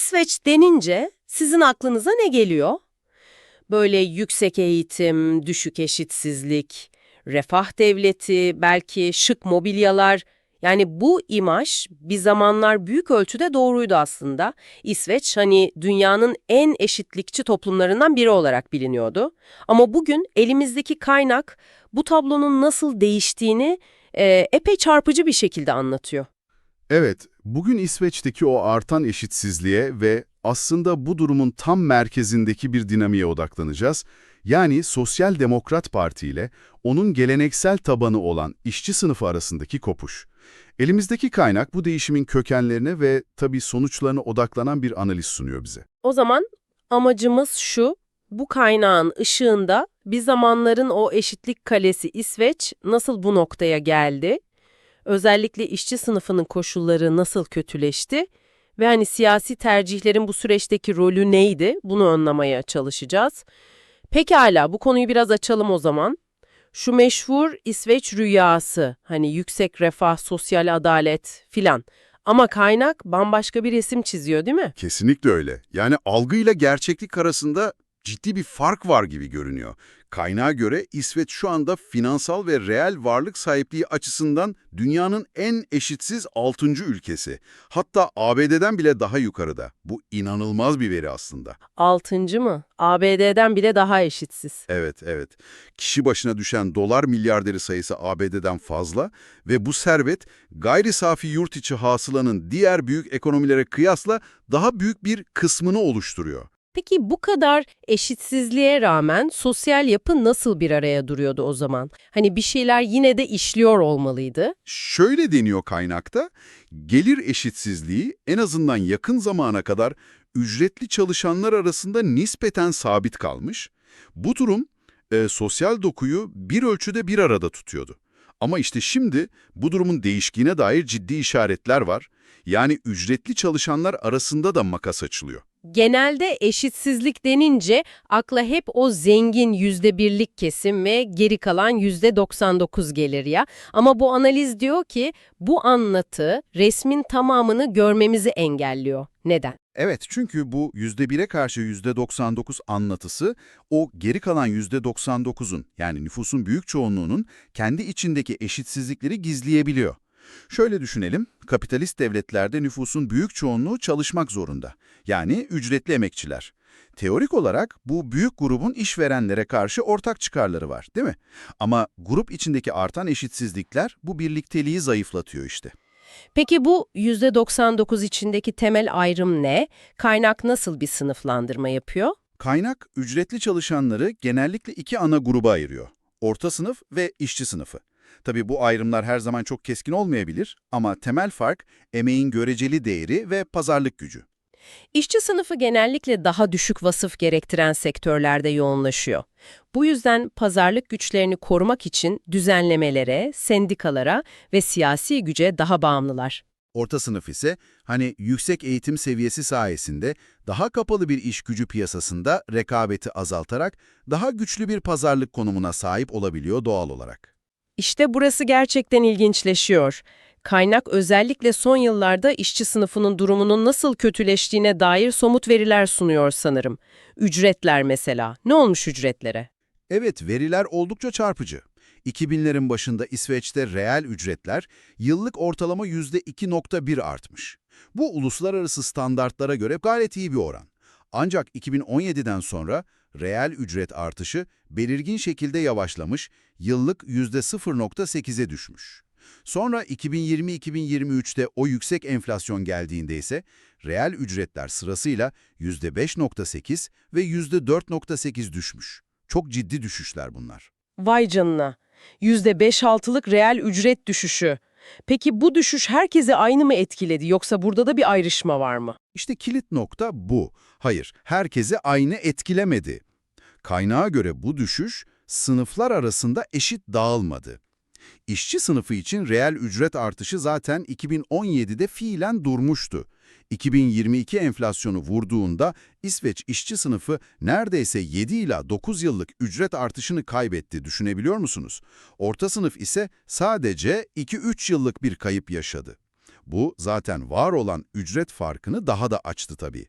İsveç denince sizin aklınıza ne geliyor? Böyle yüksek eğitim, düşük eşitsizlik, refah devleti, belki şık mobilyalar. Yani bu imaj bir zamanlar büyük ölçüde doğruydu aslında. İsveç hani dünyanın en eşitlikçi toplumlarından biri olarak biliniyordu. Ama bugün elimizdeki kaynak bu tablonun nasıl değiştiğini e, epey çarpıcı bir şekilde anlatıyor. Evet, bugün İsveç'teki o artan eşitsizliğe ve aslında bu durumun tam merkezindeki bir dinamiğe odaklanacağız. Yani Sosyal Demokrat Parti ile onun geleneksel tabanı olan işçi sınıfı arasındaki kopuş. Elimizdeki kaynak bu değişimin kökenlerine ve tabii sonuçlarına odaklanan bir analiz sunuyor bize. O zaman amacımız şu, bu kaynağın ışığında bir zamanların o eşitlik kalesi İsveç nasıl bu noktaya geldi, özellikle işçi sınıfının koşulları nasıl kötüleşti ve hani siyasi tercihlerin bu süreçteki rolü neydi bunu anlamaya çalışacağız. Pekala bu konuyu biraz açalım o zaman. Şu meşhur İsveç rüyası, hani yüksek refah, sosyal adalet filan. Ama kaynak bambaşka bir resim çiziyor değil mi? Kesinlikle öyle. Yani algıyla gerçeklik arasında ciddi bir fark var gibi görünüyor. Kaynağa göre İsveç şu anda finansal ve reel varlık sahipliği açısından dünyanın en eşitsiz 6. ülkesi. Hatta ABD'den bile daha yukarıda. Bu inanılmaz bir veri aslında. Altıncı mı? ABD'den bile daha eşitsiz. Evet, evet. Kişi başına düşen dolar milyarderi sayısı ABD'den fazla ve bu servet gayri safi yurt içi hasılanın diğer büyük ekonomilere kıyasla daha büyük bir kısmını oluşturuyor. Peki bu kadar eşitsizliğe rağmen sosyal yapı nasıl bir araya duruyordu o zaman? Hani bir şeyler yine de işliyor olmalıydı. Şöyle deniyor kaynakta, gelir eşitsizliği en azından yakın zamana kadar ücretli çalışanlar arasında nispeten sabit kalmış. Bu durum e, sosyal dokuyu bir ölçüde bir arada tutuyordu. Ama işte şimdi bu durumun değiştiğine dair ciddi işaretler var. Yani ücretli çalışanlar arasında da makas açılıyor. Genelde eşitsizlik denince akla hep o zengin yüzde birlik kesim ve geri kalan yüzde 99 gelir ya. Ama bu analiz diyor ki bu anlatı resmin tamamını görmemizi engelliyor. Neden? Evet çünkü bu %1'e karşı %99 anlatısı o geri kalan %99'un yani nüfusun büyük çoğunluğunun kendi içindeki eşitsizlikleri gizleyebiliyor. Şöyle düşünelim, kapitalist devletlerde nüfusun büyük çoğunluğu çalışmak zorunda. Yani ücretli emekçiler. Teorik olarak bu büyük grubun işverenlere karşı ortak çıkarları var, değil mi? Ama grup içindeki artan eşitsizlikler bu birlikteliği zayıflatıyor işte. Peki bu %99 içindeki temel ayrım ne? Kaynak nasıl bir sınıflandırma yapıyor? Kaynak, ücretli çalışanları genellikle iki ana gruba ayırıyor. Orta sınıf ve işçi sınıfı. Tabii bu ayrımlar her zaman çok keskin olmayabilir ama temel fark emeğin göreceli değeri ve pazarlık gücü. İşçi sınıfı genellikle daha düşük vasıf gerektiren sektörlerde yoğunlaşıyor. Bu yüzden pazarlık güçlerini korumak için düzenlemelere, sendikalara ve siyasi güce daha bağımlılar. Orta sınıf ise hani yüksek eğitim seviyesi sayesinde daha kapalı bir iş gücü piyasasında rekabeti azaltarak daha güçlü bir pazarlık konumuna sahip olabiliyor doğal olarak. İşte burası gerçekten ilginçleşiyor. Kaynak özellikle son yıllarda işçi sınıfının durumunun nasıl kötüleştiğine dair somut veriler sunuyor sanırım. Ücretler mesela. Ne olmuş ücretlere? Evet, veriler oldukça çarpıcı. 2000'lerin başında İsveç'te reel ücretler yıllık ortalama %2.1 artmış. Bu uluslararası standartlara göre gayet iyi bir oran. Ancak 2017'den sonra reel ücret artışı belirgin şekilde yavaşlamış, yıllık %0.8'e düşmüş. Sonra 2020-2023'te o yüksek enflasyon geldiğinde ise reel ücretler sırasıyla %5.8 ve %4.8 düşmüş. Çok ciddi düşüşler bunlar. Vay canına. %5-6'lık reel ücret düşüşü. Peki bu düşüş herkese aynı mı etkiledi yoksa burada da bir ayrışma var mı? İşte kilit nokta bu. Hayır, herkese aynı etkilemedi. Kaynağa göre bu düşüş sınıflar arasında eşit dağılmadı. İşçi sınıfı için reel ücret artışı zaten 2017'de fiilen durmuştu. 2022 enflasyonu vurduğunda İsveç işçi sınıfı neredeyse 7 ila 9 yıllık ücret artışını kaybetti düşünebiliyor musunuz? Orta sınıf ise sadece 2-3 yıllık bir kayıp yaşadı. Bu zaten var olan ücret farkını daha da açtı tabii.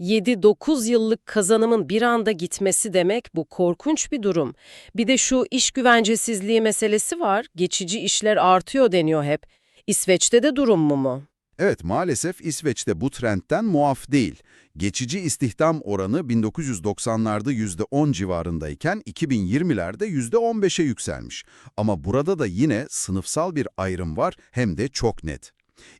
7-9 yıllık kazanımın bir anda gitmesi demek bu korkunç bir durum. Bir de şu iş güvencesizliği meselesi var. Geçici işler artıyor deniyor hep. İsveç'te de durum mu mu? Evet, maalesef İsveç'te bu trendten muaf değil. Geçici istihdam oranı 1990'larda %10 civarındayken 2020'lerde %15'e yükselmiş. Ama burada da yine sınıfsal bir ayrım var hem de çok net.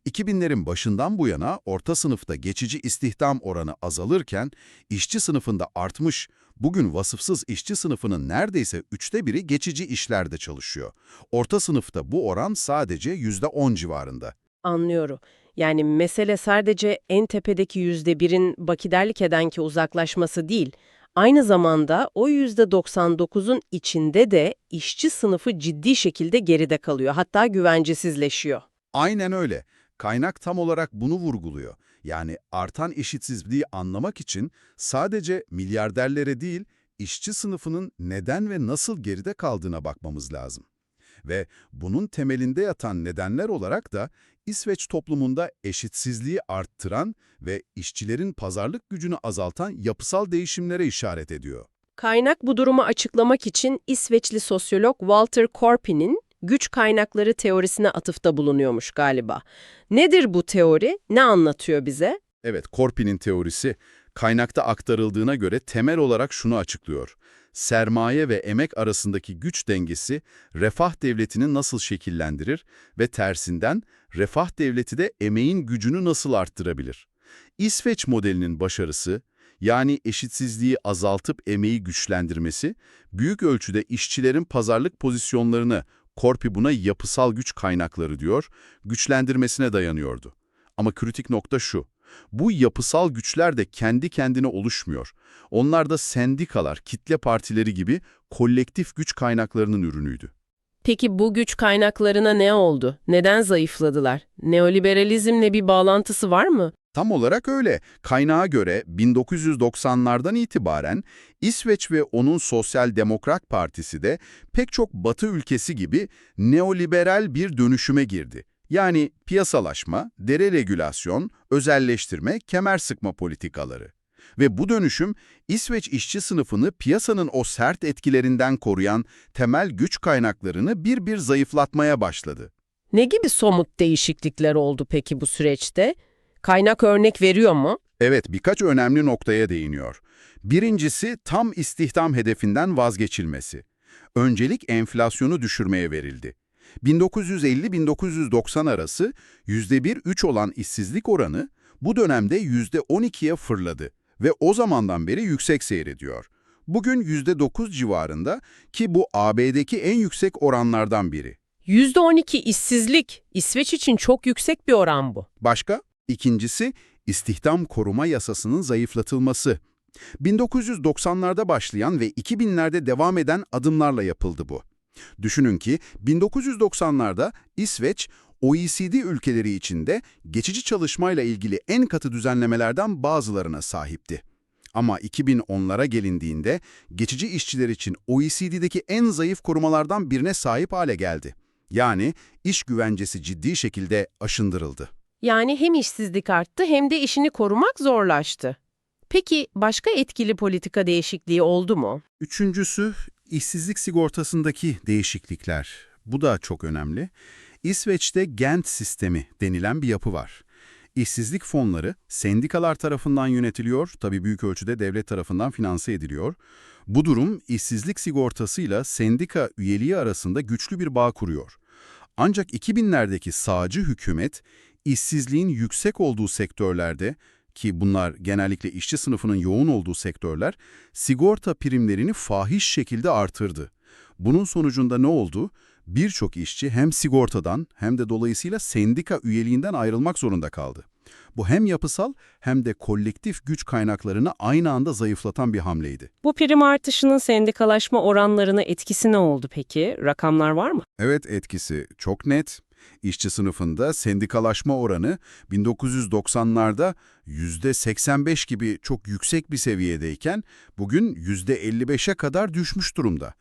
2000'lerin başından bu yana orta sınıfta geçici istihdam oranı azalırken işçi sınıfında artmış. Bugün vasıfsız işçi sınıfının neredeyse üçte biri geçici işlerde çalışıyor. Orta sınıfta bu oran sadece %10 civarında. Anlıyorum. Yani mesele sadece en tepedeki yüzde birin bakiderlik edenki uzaklaşması değil. Aynı zamanda o yüzde 99'un içinde de işçi sınıfı ciddi şekilde geride kalıyor. Hatta güvencesizleşiyor. Aynen öyle. Kaynak tam olarak bunu vurguluyor. Yani artan eşitsizliği anlamak için sadece milyarderlere değil, işçi sınıfının neden ve nasıl geride kaldığına bakmamız lazım. Ve bunun temelinde yatan nedenler olarak da İsveç toplumunda eşitsizliği arttıran ve işçilerin pazarlık gücünü azaltan yapısal değişimlere işaret ediyor. Kaynak bu durumu açıklamak için İsveçli sosyolog Walter Korpi'nin güç kaynakları teorisine atıfta bulunuyormuş galiba. Nedir bu teori? Ne anlatıyor bize? Evet, Korpi'nin teorisi kaynakta aktarıldığına göre temel olarak şunu açıklıyor. Sermaye ve emek arasındaki güç dengesi refah devletini nasıl şekillendirir ve tersinden refah devleti de emeğin gücünü nasıl arttırabilir? İsveç modelinin başarısı, yani eşitsizliği azaltıp emeği güçlendirmesi, büyük ölçüde işçilerin pazarlık pozisyonlarını, Korpi buna yapısal güç kaynakları diyor, güçlendirmesine dayanıyordu. Ama kritik nokta şu, bu yapısal güçler de kendi kendine oluşmuyor. Onlar da sendikalar, kitle partileri gibi kolektif güç kaynaklarının ürünüydü. Peki bu güç kaynaklarına ne oldu? Neden zayıfladılar? Neoliberalizmle bir bağlantısı var mı? Tam olarak öyle. Kaynağa göre 1990'lardan itibaren İsveç ve onun Sosyal Demokrat Partisi de pek çok Batı ülkesi gibi neoliberal bir dönüşüme girdi. Yani piyasalaşma, deregülasyon, özelleştirme, kemer sıkma politikaları. Ve bu dönüşüm İsveç işçi sınıfını piyasanın o sert etkilerinden koruyan temel güç kaynaklarını bir bir zayıflatmaya başladı. Ne gibi somut değişiklikler oldu peki bu süreçte? Kaynak örnek veriyor mu? Evet, birkaç önemli noktaya değiniyor. Birincisi tam istihdam hedefinden vazgeçilmesi. Öncelik enflasyonu düşürmeye verildi. 1950-1990 arası %1-3 olan işsizlik oranı bu dönemde %12'ye fırladı ve o zamandan beri yüksek seyrediyor. Bugün %9 civarında ki bu AB'deki en yüksek oranlardan biri. %12 işsizlik. İsveç için çok yüksek bir oran bu. Başka? İkincisi, istihdam koruma yasasının zayıflatılması. 1990'larda başlayan ve 2000'lerde devam eden adımlarla yapıldı bu. Düşünün ki 1990'larda İsveç, OECD ülkeleri içinde geçici çalışmayla ilgili en katı düzenlemelerden bazılarına sahipti. Ama 2010'lara gelindiğinde geçici işçiler için OECD'deki en zayıf korumalardan birine sahip hale geldi. Yani iş güvencesi ciddi şekilde aşındırıldı. Yani hem işsizlik arttı hem de işini korumak zorlaştı. Peki başka etkili politika değişikliği oldu mu? Üçüncüsü, işsizlik sigortasındaki değişiklikler. Bu da çok önemli. İsveç'te Gent sistemi denilen bir yapı var. İşsizlik fonları sendikalar tarafından yönetiliyor, tabii büyük ölçüde devlet tarafından finanse ediliyor. Bu durum işsizlik sigortasıyla sendika üyeliği arasında güçlü bir bağ kuruyor. Ancak 2000'lerdeki sağcı hükümet, işsizliğin yüksek olduğu sektörlerde ki bunlar genellikle işçi sınıfının yoğun olduğu sektörler, sigorta primlerini fahiş şekilde artırdı. Bunun sonucunda ne oldu? Birçok işçi hem sigortadan hem de dolayısıyla sendika üyeliğinden ayrılmak zorunda kaldı. Bu hem yapısal hem de kolektif güç kaynaklarını aynı anda zayıflatan bir hamleydi. Bu prim artışının sendikalaşma oranlarına etkisi ne oldu peki? Rakamlar var mı? Evet etkisi çok net. İşçi sınıfında sendikalaşma oranı 1990'larda %85 gibi çok yüksek bir seviyedeyken bugün %55'e kadar düşmüş durumda.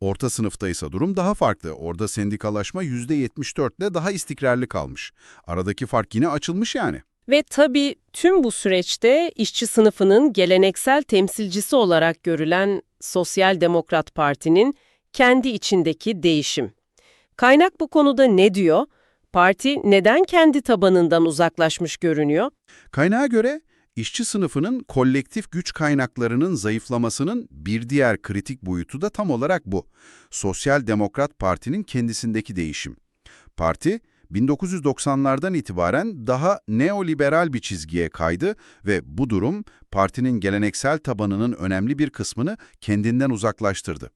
Orta sınıfta ise durum daha farklı. Orada sendikalaşma %74 ile daha istikrarlı kalmış. Aradaki fark yine açılmış yani. Ve tabii tüm bu süreçte işçi sınıfının geleneksel temsilcisi olarak görülen Sosyal Demokrat Parti'nin kendi içindeki değişim. Kaynak bu konuda ne diyor? Parti neden kendi tabanından uzaklaşmış görünüyor? Kaynağa göre işçi sınıfının kolektif güç kaynaklarının zayıflamasının bir diğer kritik boyutu da tam olarak bu. Sosyal Demokrat Parti'nin kendisindeki değişim. Parti, 1990'lardan itibaren daha neoliberal bir çizgiye kaydı ve bu durum partinin geleneksel tabanının önemli bir kısmını kendinden uzaklaştırdı.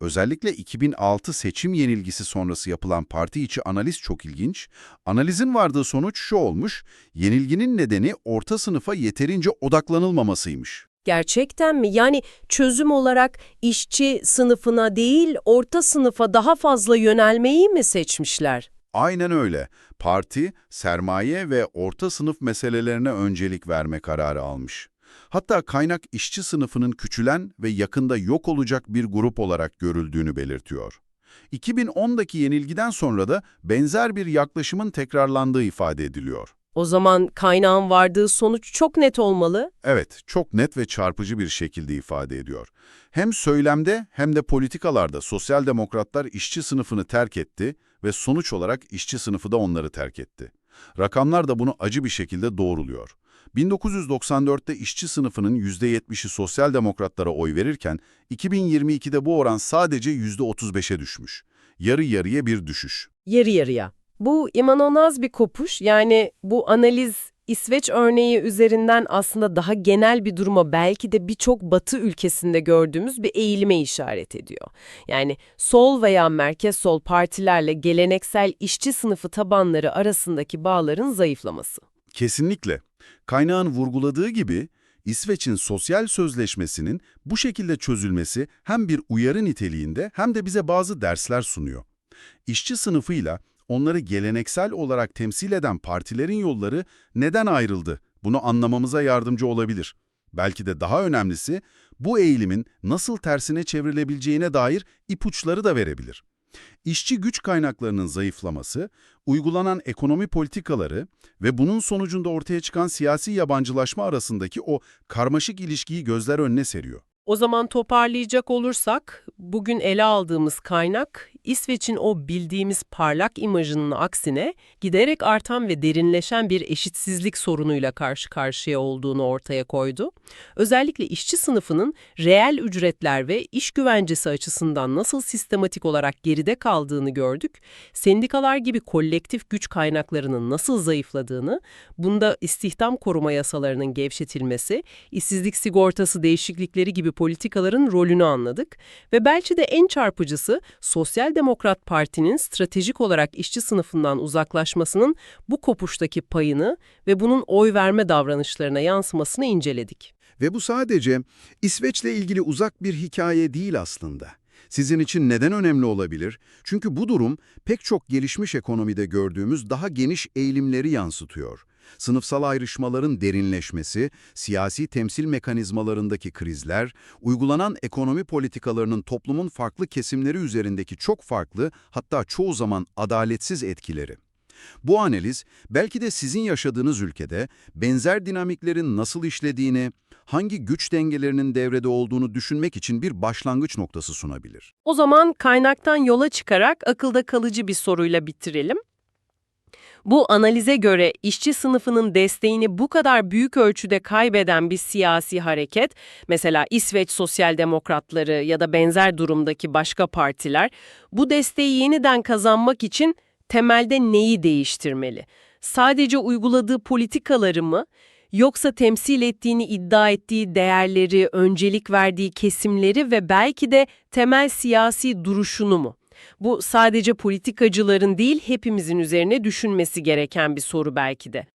Özellikle 2006 seçim yenilgisi sonrası yapılan parti içi analiz çok ilginç. Analizin vardığı sonuç şu olmuş, yenilginin nedeni orta sınıfa yeterince odaklanılmamasıymış. Gerçekten mi? Yani çözüm olarak işçi sınıfına değil, orta sınıfa daha fazla yönelmeyi mi seçmişler? Aynen öyle. Parti, sermaye ve orta sınıf meselelerine öncelik verme kararı almış. Hatta kaynak işçi sınıfının küçülen ve yakında yok olacak bir grup olarak görüldüğünü belirtiyor. 2010'daki yenilgiden sonra da benzer bir yaklaşımın tekrarlandığı ifade ediliyor. O zaman kaynağın vardığı sonuç çok net olmalı. Evet, çok net ve çarpıcı bir şekilde ifade ediyor. Hem söylemde hem de politikalarda sosyal demokratlar işçi sınıfını terk etti ve sonuç olarak işçi sınıfı da onları terk etti. Rakamlar da bunu acı bir şekilde doğruluyor. 1994'te işçi sınıfının %70'i sosyal demokratlara oy verirken 2022'de bu oran sadece %35'e düşmüş. Yarı yarıya bir düşüş. Yarı yarıya. Bu imanonaz bir kopuş. Yani bu analiz İsveç örneği üzerinden aslında daha genel bir duruma belki de birçok batı ülkesinde gördüğümüz bir eğilime işaret ediyor. Yani sol veya merkez sol partilerle geleneksel işçi sınıfı tabanları arasındaki bağların zayıflaması. Kesinlikle. Kaynağın vurguladığı gibi İsveç'in sosyal sözleşmesinin bu şekilde çözülmesi hem bir uyarı niteliğinde hem de bize bazı dersler sunuyor. İşçi sınıfıyla onları geleneksel olarak temsil eden partilerin yolları neden ayrıldı? Bunu anlamamıza yardımcı olabilir. Belki de daha önemlisi bu eğilimin nasıl tersine çevrilebileceğine dair ipuçları da verebilir. İşçi güç kaynaklarının zayıflaması, uygulanan ekonomi politikaları ve bunun sonucunda ortaya çıkan siyasi yabancılaşma arasındaki o karmaşık ilişkiyi gözler önüne seriyor. O zaman toparlayacak olursak, bugün ele aldığımız kaynak, İsveç'in o bildiğimiz parlak imajının aksine giderek artan ve derinleşen bir eşitsizlik sorunuyla karşı karşıya olduğunu ortaya koydu. Özellikle işçi sınıfının reel ücretler ve iş güvencesi açısından nasıl sistematik olarak geride kaldığını gördük. Sendikalar gibi kolektif güç kaynaklarının nasıl zayıfladığını, bunda istihdam koruma yasalarının gevşetilmesi, işsizlik sigortası değişiklikleri gibi politikaların rolünü anladık ve belki de en çarpıcısı Demokrat Parti'nin stratejik olarak işçi sınıfından uzaklaşmasının bu kopuştaki payını ve bunun oy verme davranışlarına yansımasını inceledik. Ve bu sadece İsveç'le ilgili uzak bir hikaye değil aslında. Sizin için neden önemli olabilir? Çünkü bu durum pek çok gelişmiş ekonomide gördüğümüz daha geniş eğilimleri yansıtıyor. Sınıfsal ayrışmaların derinleşmesi, siyasi temsil mekanizmalarındaki krizler, uygulanan ekonomi politikalarının toplumun farklı kesimleri üzerindeki çok farklı, hatta çoğu zaman adaletsiz etkileri. Bu analiz belki de sizin yaşadığınız ülkede benzer dinamiklerin nasıl işlediğini, hangi güç dengelerinin devrede olduğunu düşünmek için bir başlangıç noktası sunabilir. O zaman kaynaktan yola çıkarak akılda kalıcı bir soruyla bitirelim. Bu analize göre işçi sınıfının desteğini bu kadar büyük ölçüde kaybeden bir siyasi hareket, mesela İsveç Sosyal Demokratları ya da benzer durumdaki başka partiler, bu desteği yeniden kazanmak için temelde neyi değiştirmeli? Sadece uyguladığı politikaları mı? Yoksa temsil ettiğini iddia ettiği değerleri, öncelik verdiği kesimleri ve belki de temel siyasi duruşunu mu? Bu sadece politikacıların değil hepimizin üzerine düşünmesi gereken bir soru belki de.